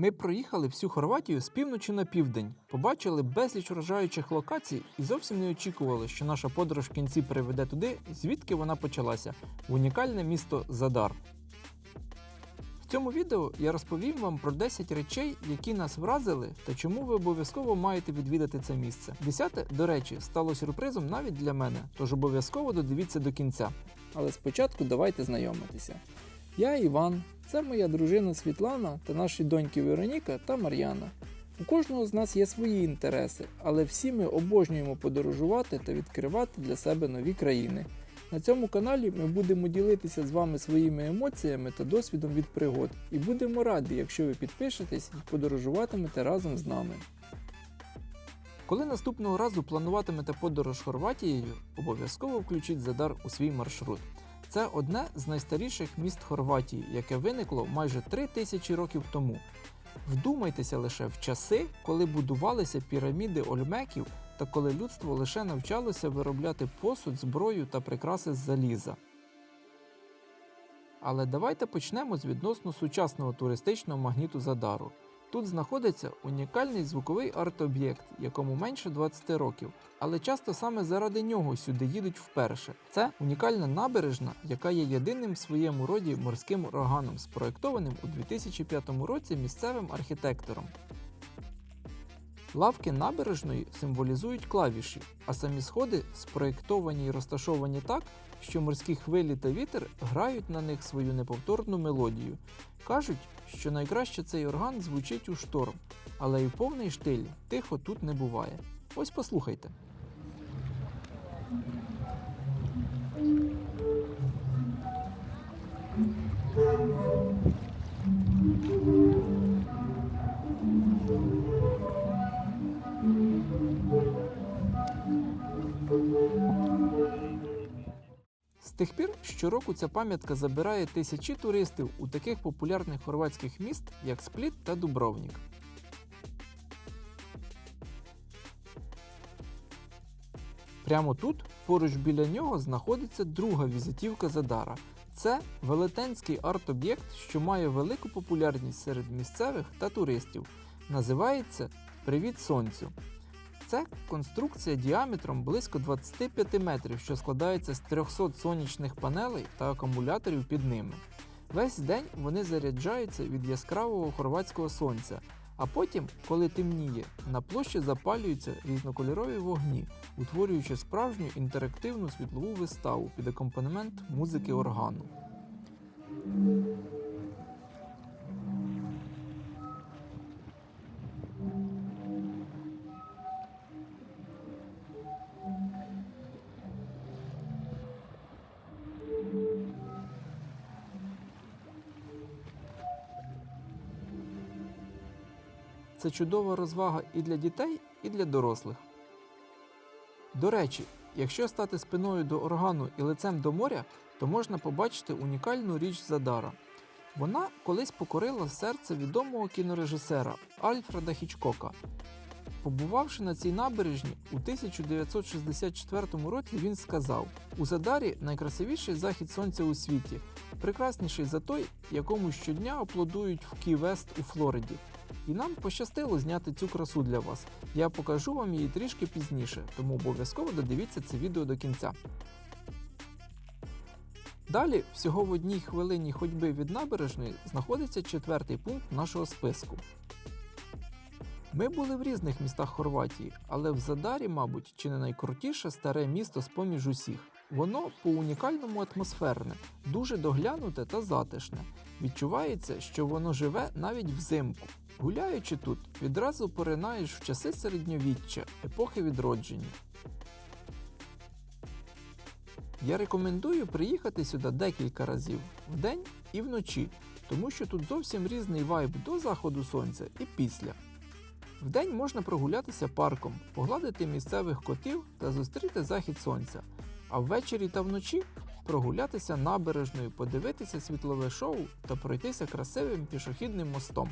Ми проїхали всю Хорватію з півночі на південь, побачили безліч вражаючих локацій і зовсім не очікували, що наша подорож в кінці приведе туди, звідки вона почалася в унікальне місто Задар. В цьому відео я розповім вам про 10 речей, які нас вразили, та чому ви обов'язково маєте відвідати це місце. Десяте, до речі, стало сюрпризом навіть для мене, тож обов'язково додивіться до кінця. Але спочатку давайте знайомитися. Я Іван, це моя дружина Світлана та наші доньки Вероніка та Мар'яна. У кожного з нас є свої інтереси, але всі ми обожнюємо подорожувати та відкривати для себе нові країни. На цьому каналі ми будемо ділитися з вами своїми емоціями та досвідом від пригод, і будемо раді, якщо ви підпишетесь і подорожуватимете разом з нами. Коли наступного разу плануватимете подорож Хорватією, обов'язково включіть Задар у свій маршрут. Це одне з найстаріших міст Хорватії, яке виникло майже три тисячі років тому. Вдумайтеся лише в часи, коли будувалися піраміди Ольмеків та коли людство лише навчалося виробляти посуд, зброю та прикраси з заліза. Але давайте почнемо з відносно сучасного туристичного магніту Задару. Тут знаходиться унікальний звуковий арт-об'єкт, якому менше 20 років, але часто саме заради нього сюди їдуть вперше. Це унікальна набережна, яка є єдиним в своєму роді морським ураганом, спроєктованим у 2005 році місцевим архітектором. Лавки набережної символізують клавіші, а самі сходи спроєктовані і розташовані так, що морські хвилі та вітер грають на них свою неповторну мелодію. Кажуть, що найкраще цей орган звучить у шторм, але і в повний штиль тихо тут не буває. Ось послухайте. З тих пір щороку ця пам'ятка забирає тисячі туристів у таких популярних хорватських міст, як Спліт та Дубровнік. Прямо тут, поруч біля нього, знаходиться друга візитівка Задара. Це велетенський арт-об'єкт, що має велику популярність серед місцевих та туристів. Називається Привіт Сонцю. Це конструкція діаметром близько 25 метрів, що складається з 300 сонячних панелей та акумуляторів під ними. Весь день вони заряджаються від яскравого хорватського сонця, а потім, коли темніє, на площі запалюються різнокольорові вогні, утворюючи справжню інтерактивну світлову виставу під акомпанемент музики органу. Це чудова розвага і для дітей, і для дорослих. До речі, якщо стати спиною до органу і лицем до моря, то можна побачити унікальну річ Задара. Вона колись покорила серце відомого кінорежисера Альфреда Хічкока. Побувавши на цій набережні у 1964 році, він сказав: у Задарі найкрасивіший захід сонця у світі, прекрасніший за той, якому щодня аплодують в Кі-Вест у Флориді. І нам пощастило зняти цю красу для вас. Я покажу вам її трішки пізніше, тому обов'язково додивіться це відео до кінця. Далі, всього в одній хвилині ходьби від набережної, знаходиться четвертий пункт нашого списку. Ми були в різних містах Хорватії, але в Задарі, мабуть, чи не найкрутіше старе місто з поміж усіх. Воно по унікальному атмосферне, дуже доглянуте та затишне. Відчувається, що воно живе навіть взимку. Гуляючи тут, відразу поринаєш в часи середньовіччя, епохи відродження. Я рекомендую приїхати сюди декілька разів вдень і вночі, тому що тут зовсім різний вайб до заходу сонця і після. Вдень можна прогулятися парком, погладити місцевих котів та зустріти захід сонця, а ввечері та вночі прогулятися набережною, подивитися світлове шоу та пройтися красивим пішохідним мостом.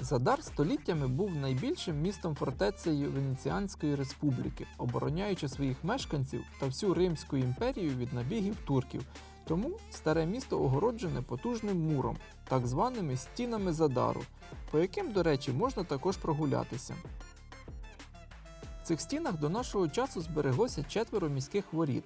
Задар століттями був найбільшим містом фортецею Венеціанської республіки, обороняючи своїх мешканців та всю Римську імперію від набігів турків. Тому старе місто огороджене потужним муром, так званими стінами задару, по яким, до речі, можна також прогулятися. Цих стінах до нашого часу збереглося четверо міських воріт.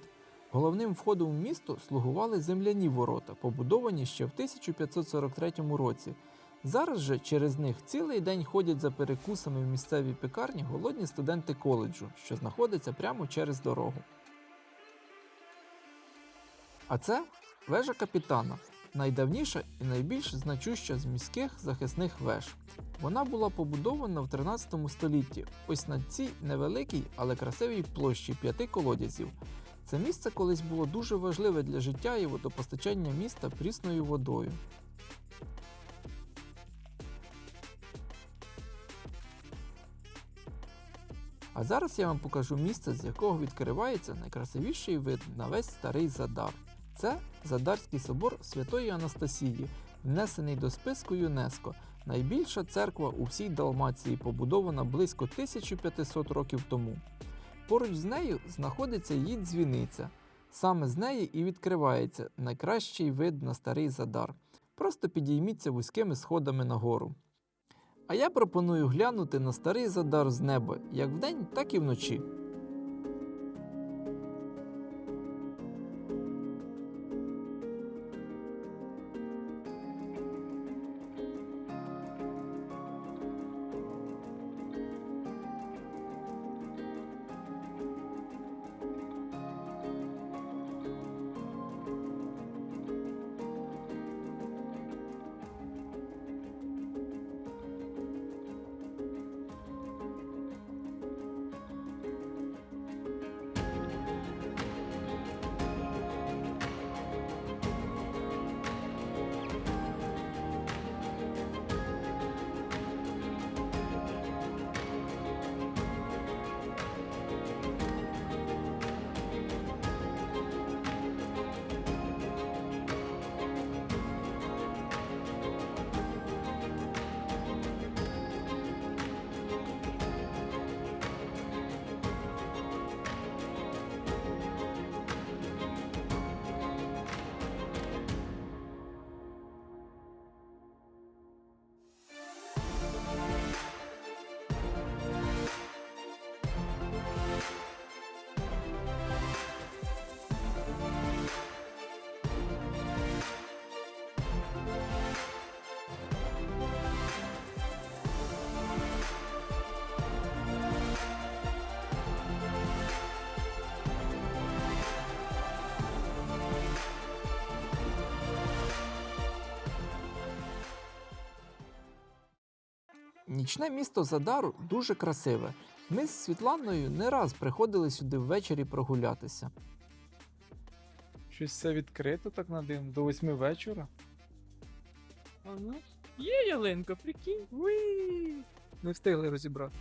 Головним входом в місто слугували земляні ворота, побудовані ще в 1543 році. Зараз же через них цілий день ходять за перекусами в місцевій пекарні голодні студенти коледжу, що знаходиться прямо через дорогу. А це вежа капітана, найдавніша і найбільш значуща з міських захисних веж. Вона була побудована в 13 столітті, ось на цій невеликій, але красивій площі п'яти колодязів. Це місце колись було дуже важливе для життя і водопостачання міста прісною водою. А зараз я вам покажу місце, з якого відкривається найкрасивіший вид на весь старий Задар. Це Задарський собор Святої Анастасії, внесений до списку ЮНЕСКО. Найбільша церква у всій Далмації, побудована близько 1500 років тому. Поруч з нею знаходиться її дзвіниця. Саме з неї і відкривається найкращий вид на старий Задар. Просто підійміться вузькими сходами нагору. А я пропоную глянути на старий Задар з неба як вдень, так і вночі. Нічне місто Задару дуже красиве. Ми з Світланою не раз приходили сюди ввечері прогулятися. Щось все відкрито так на дим до восьми вечора. А ну, є ялинка, прикинь. Уї! Не встигли розібрати.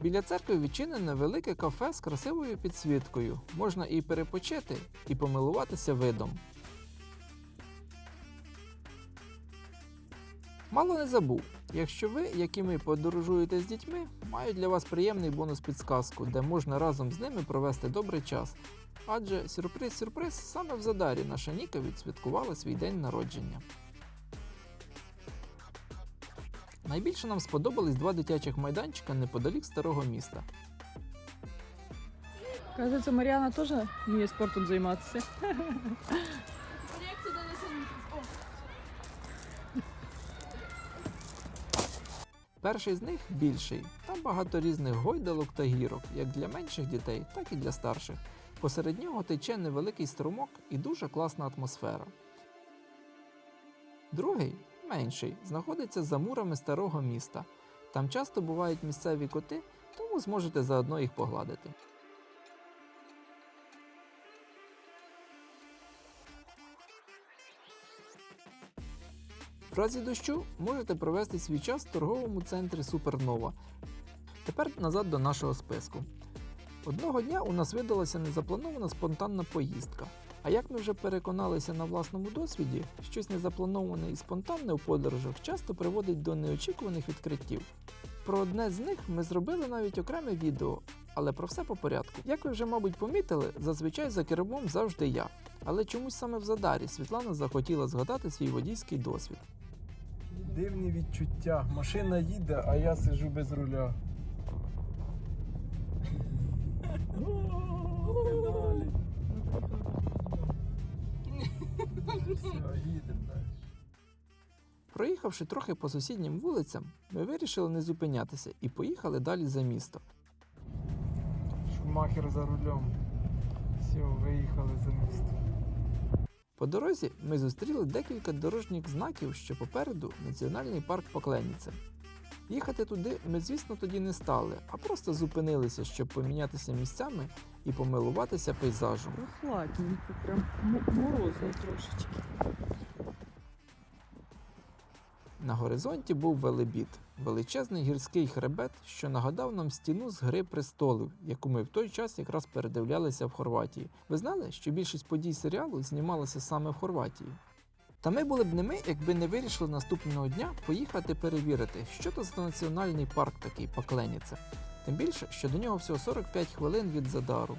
Біля церкви відчинене велике кафе з красивою підсвіткою. Можна і перепочити, і помилуватися видом. Мало не забув, якщо ви, як і ми, подорожуєте з дітьми, маю для вас приємний бонус підсказку, де можна разом з ними провести добрий час. Адже сюрприз-сюрприз, саме в Задарі наша Ніка відсвяткувала свій день народження. Найбільше нам сподобались два дитячих майданчика неподалік старого міста. Кажется, Маріана теж вміє спортом займатися. Перший з них більший. Там багато різних гойдалок та гірок, як для менших дітей, так і для старших. Посеред нього тече невеликий струмок і дуже класна атмосфера. Другий, менший, знаходиться за мурами старого міста. Там часто бувають місцеві коти, тому зможете заодно їх погладити. В разі дощу можете провести свій час в торговому центрі Супернова. Тепер назад до нашого списку. Одного дня у нас видалася незапланована спонтанна поїздка. А як ми вже переконалися на власному досвіді, щось незаплановане і спонтанне у подорожах часто приводить до неочікуваних відкриттів. Про одне з них ми зробили навіть окреме відео, але про все по порядку. Як ви вже, мабуть, помітили, зазвичай за кермом завжди я. Але чомусь саме в Задарі Світлана захотіла згадати свій водійський досвід. Дивні відчуття. Машина їде, а я сижу без руля. Педалі. Все, їдемо далі. Проїхавши трохи по сусіднім вулицям, ми вирішили не зупинятися і поїхали далі за місто. Шумахер за рулем. Все, виїхали за місто. По дорозі ми зустріли декілька дорожніх знаків, що попереду національний парк Покленіце. Їхати туди ми, звісно, тоді не стали, а просто зупинилися, щоб помінятися місцями і помилуватися пейзажем. Прохладненько, прям морозно трошечки. На горизонті був велебіт, величезний гірський хребет, що нагадав нам стіну з гри престолів, яку ми в той час якраз передивлялися в Хорватії. Ви знали, що більшість подій серіалу знімалася саме в Хорватії? Та ми були б не ми, якби не вирішили наступного дня поїхати перевірити, що то за національний парк такий Пакленіце. Тим більше, що до нього всього 45 хвилин від Задару.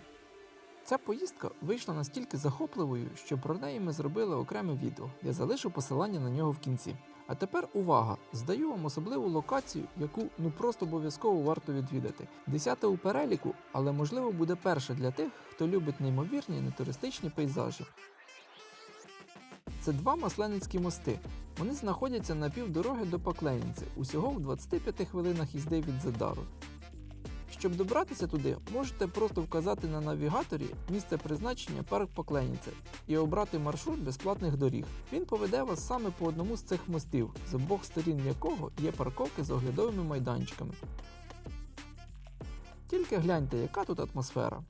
Ця поїздка вийшла настільки захопливою, що про неї ми зробили окреме відео. Я залишу посилання на нього в кінці. А тепер увага! Здаю вам особливу локацію, яку ну просто обов'язково варто відвідати. Десята у переліку, але можливо буде перша для тих, хто любить неймовірні нетуристичні пейзажі. Це два масленицькі мости. Вони знаходяться на півдороги до Пакленінці, усього в 25 хвилинах їзди від Задару. Щоб добратися туди, можете просто вказати на навігаторі місце призначення парк Покленіце і обрати маршрут безплатних доріг. Він поведе вас саме по одному з цих мостів, з обох сторін якого є парковки з оглядовими майданчиками. Тільки гляньте, яка тут атмосфера.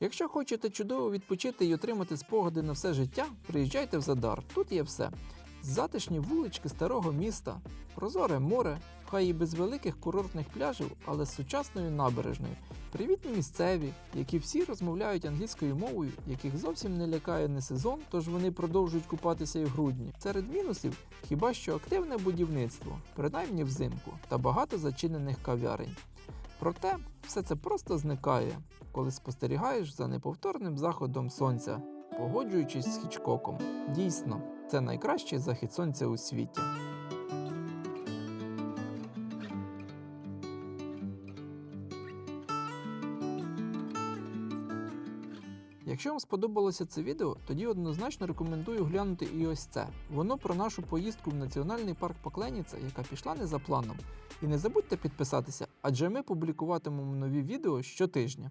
Якщо хочете чудово відпочити і отримати спогади на все життя, приїжджайте в Задар. Тут є все. Затишні вулички старого міста, прозоре море, хай і без великих курортних пляжів, але з сучасною набережною. Привітні місцеві, які всі розмовляють англійською мовою, яких зовсім не лякає не сезон, тож вони продовжують купатися і в грудні. Серед мінусів хіба що активне будівництво, принаймні взимку, та багато зачинених кав'ярень. Проте все це просто зникає, коли спостерігаєш за неповторним заходом сонця, погоджуючись з Хічкоком. Дійсно, це найкращий захід сонця у світі. Якщо вам сподобалося це відео, тоді однозначно рекомендую глянути і ось це. Воно про нашу поїздку в національний парк Покленіця, яка пішла не за планом. І не забудьте підписатися, адже ми публікуватимемо нові відео щотижня.